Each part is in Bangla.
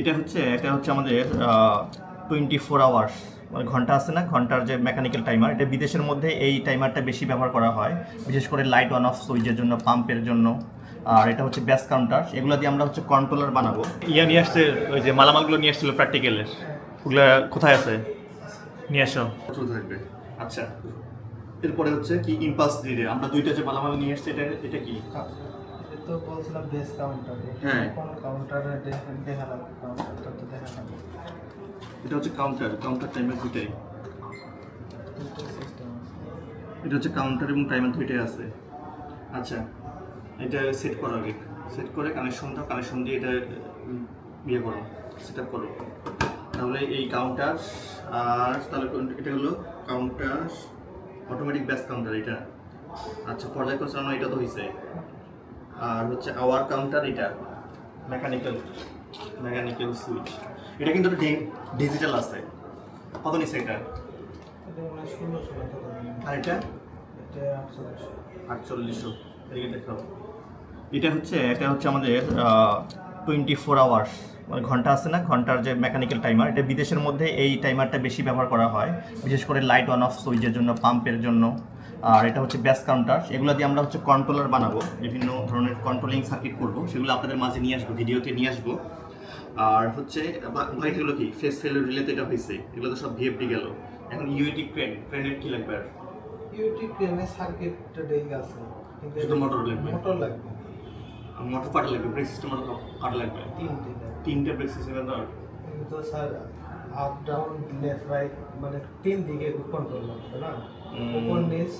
এটা হচ্ছে এটা হচ্ছে আমাদের টোয়েন্টি ফোর আওয়ার্স মানে ঘণ্টা আছে না? ঘণ্টার যে মেকানিক্যাল টাইমার এটা বিদেশের মধ্যে এই টাইমারটা বেশি ব্যবহার করা হয়। বিশেষ করে লাইট অন অফ সুইচের জন্য পাম্পের জন্য। আর এটা হচ্ছে ব্যাস কাউন্টার এগুলো দিয়ে আমরা হচ্ছে কন্ট্রোলার বানাবো। ইয়া নিয়ে আসছে ওই যে মালামালগুলো নিয়ে আসছিল প্র্যাকটিক্যালের ওগুলো কোথায় আছে? নিয়ে আসো। থাকবে। আচ্ছা এরপরে হচ্ছে কি ইম্পালস রিডে আমরা দুইটা যে মালামাল নিয়ে এসছি এটা এটা কি? তো বলছিলাম বেস কাউন্টারে হ্যাঁ। কোন কাউন্টারে দেখা লাগবে কাউন্টারটা তো দেখা লাগবে এটা হচ্ছে কাউন্টার কাউন্টার টাইমার দুইটাই। দুটো সিস্টেম আছে। এটা হচ্ছে কাউন্টার এবং টাইমার দুইটাই আছে। আচ্ছা এটা সেট করো আগে। সেট করে কানেকশন দাও কানেকশন দিয়ে এটা ইয়ে করো সেট আপ করো। তাহলে এই কাউন্টার আর তাহলে এটা হলো কাউন্টার অটোমেটিক ব্যাস কাউন্টার এটা। আচ্ছা পর্যায়ক্রম চালানো এটা তো হয়েছে আর হচ্ছে আওয়ার কাউন্টার এটা মেকানিক্যাল মেকানিক্যাল সুইচ এটা কিন্তু ডিজিটাল আছে। কত নিচ্ছে এটা। আর এটা? আটচল্লিশশো। এদিকে দেখাও। এটা হচ্ছে এটা হচ্ছে আমাদের টোয়েন্টি ফোর আওয়ার্স মানে ঘণ্টা আছে না? ঘণ্টার যে মেকানিক্যাল টাইমার এটা বিদেশের মধ্যে এই টাইমারটা বেশি ব্যবহার করা হয়। বিশেষ করে লাইট অন অফ সুইচের জন্য পাম্পের জন্য। আর এটা হচ্ছে ব্যাস কাউন্টার এগুলো দিয়ে আমরা হচ্ছে কন্ট্রোলার বানাবো। বিভিন্ন ধরনের কন্ট্রোলিং সার্কিট করব। সেগুলো আপনাদের মাঝে নিয়ে আসব ভিডিওতে নিয়ে আসব। আর হচ্ছে ভাই এগুলো কি? ফেস ফেলের রিলেতে এটা হয়েছে। এগুলো তো সব ভিএফডি গেল। এখন ইউএটি ক্রেন ক্রেনের কি লাগবে আর? ইউটিউব ক্রেনে সার্কিটটা ডেই আছে। শুধু মোটর লাগবে। মোটর লাগবে। মোটর পাটা লাগবে ব্রেক সিস্টেম পাটা লাগবে। তিনটে। তিনটে ব্রেক সিস্টেমের দর কিন্তু sir up down left right মানে তিন দিকে কন্ট্রোল লাগবে না। উপর নিচ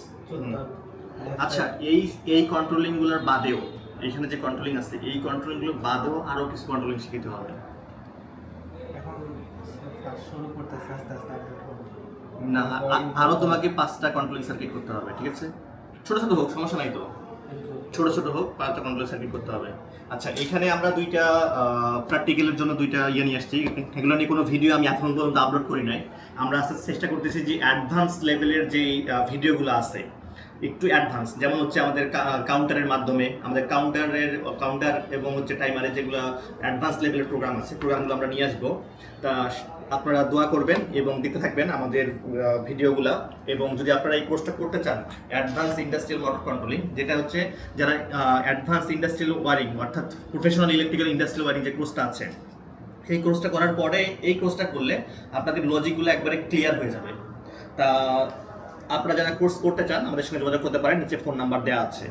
আচ্ছা এই এই কন্ট্রোলিংগুলোর বাদেও এখানে যে কন্ট্রোলিং আছে এই কন্ট্রোলিংগুলো বাদেও আরও কিছু কন্ট্রোলিং শিখতে হবে? এখন শুরু করতেছে আস্তে আস্তে না আরও তোমাকে পাঁচটা কন্ট্রোলিং সার্কিট করতে হবে ঠিক আছে? ছোট ছোট হোক সমস্যা নাই তো। ছোট ছোট হোক পাঁচটা কন্ট্রোল সার্কিট করতে হবে। আচ্ছা এখানে আমরা দুইটা প্র্যাকটিক্যালের জন্য দুইটা ইয়ে নিয়ে আসছি। এগুলো নিয়ে কোনো ভিডিও আমি এখন পর্যন্ত আপলোড করি নাই। আমরা আস্তে চেষ্টা করতেছি যে অ্যাডভান্স লেভেলের যে ভিডিওগুলো আছে একটু অ্যাডভান্স যেমন হচ্ছে আমাদের কাউন্টারের মাধ্যমে, আমাদের কাউন্টারের কাউন্টার এবং হচ্ছে টাইমারের যেগুলো অ্যাডভান্স লেভেলের প্রোগ্রাম আছে প্রোগ্রামগুলো আমরা নিয়ে আসব। তা আপনারা দোয়া করবেন এবং দেখতে থাকবেন আমাদের ভিডিওগুলো এবং যদি আপনারা এই কোর্সটা করতে চান অ্যাডভান্স ইন্ডাস্ট্রিয়াল মোটর কন্ট্রোলিং যেটা হচ্ছে যারা অ্যাডভান্স ইন্ডাস্ট্রিয়াল ওয়ারিং অর্থাৎ প্রফেশনাল ইলেকট্রিক্যাল ইন্ডাস্ট্রিয়াল ওয়ারিং যে কোর্সটা আছে, এই কোর্সটা করার পরে, এই কোর্সটা করলে আপনাদের লজিকগুলো একবারে ক্লিয়ার হয়ে যাবে। তা আপনারা যারা কোর্স করতে চান, আমাদের সঙ্গে যোগাযোগ করতে পারেন, নিচে ফোন নাম্বার দেওয়া আছে।